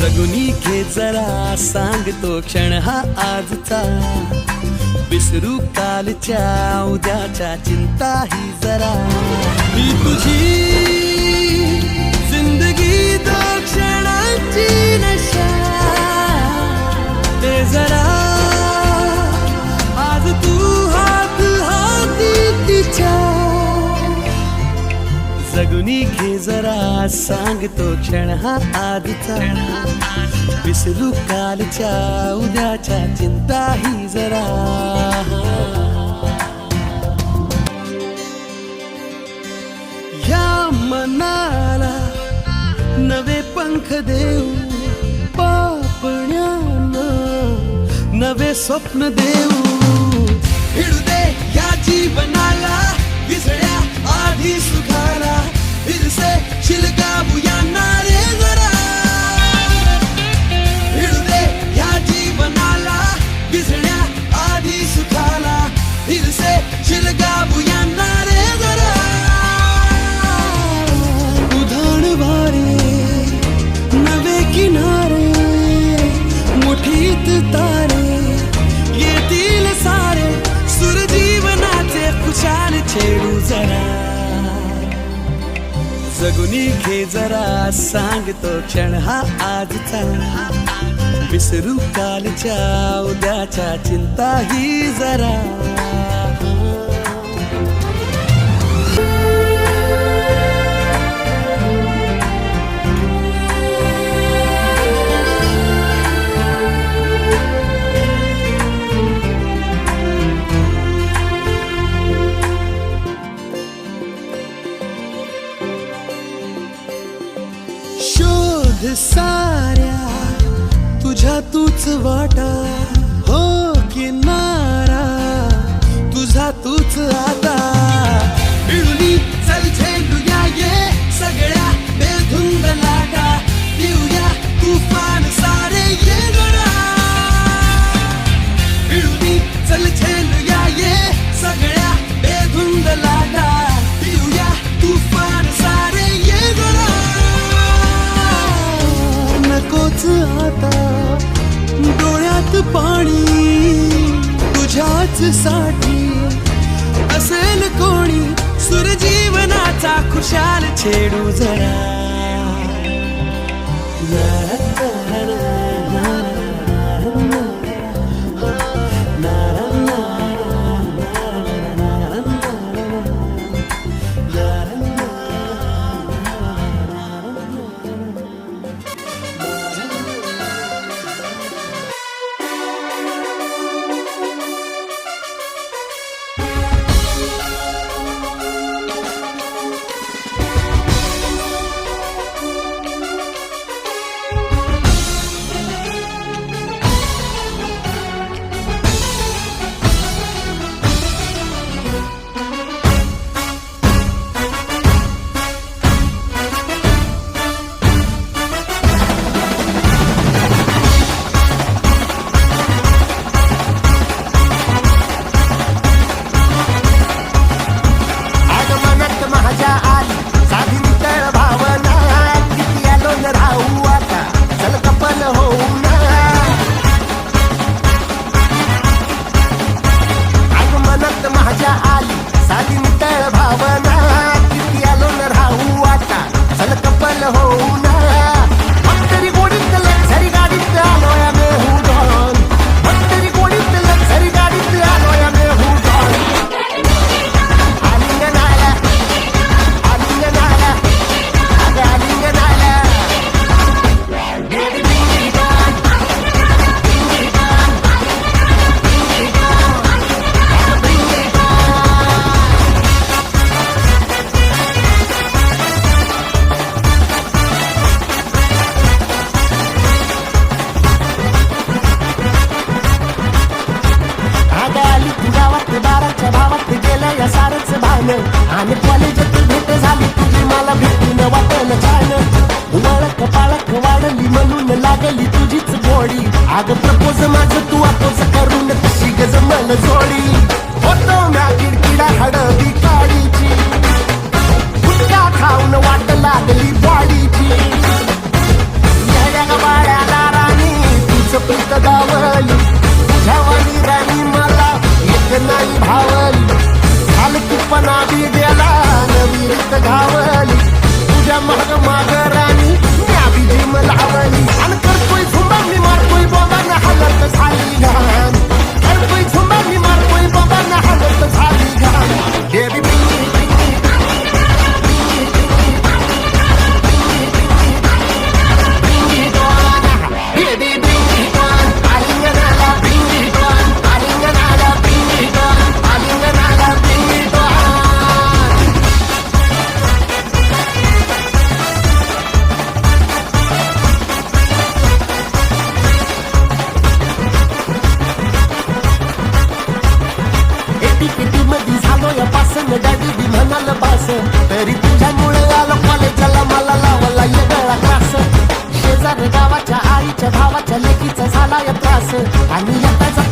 जगुनी घे जरा सांगतो क्षण हा आजचा. विसरू कालच्या उद्याच्या चिंता ही जरा. मी तुझी घे जरा सांगतो क्षण हा आजचा. विसरू कालच्या उद्याच्या चिंता ही जरा. या मनाला नवे पंख देऊ पापण्याला नवे स्वप्न देऊ. हिडू दे या जीवनाला विसळ्या आधी say she look जगुनी घे जरा सांगतो क्षण हा आजचा. विसरू कालच्या उद्याच्या चिंता ही जरा. साऱ्या तुझ्या तूच वाटा. साठी. असेल कोणी सुरजीवनाचा खुशाल छेडू जरा. छान आणि कॉलेजात भेट झाली. तुझी मला भेटून वाटण छान वळख पाळख वाढली म्हणून लागली तुझीच गोडी आग प्रपोज माझ तू आपोज करून तशी गजमल जोडी. होतो म्या किडकिडा हडबी काडीची गुटका खाऊन वाट लागली बॉडीची येड्या बाळ्या दाराने तुझं प्रीत गावली घरी तुझ्यामुळे आलो कॉलेजला मला लावला ये गळा क्लास शेजार गावाच्या आईच्या भावाच्या लेकीचा झाला या त्रास. आणि येता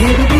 Yeah.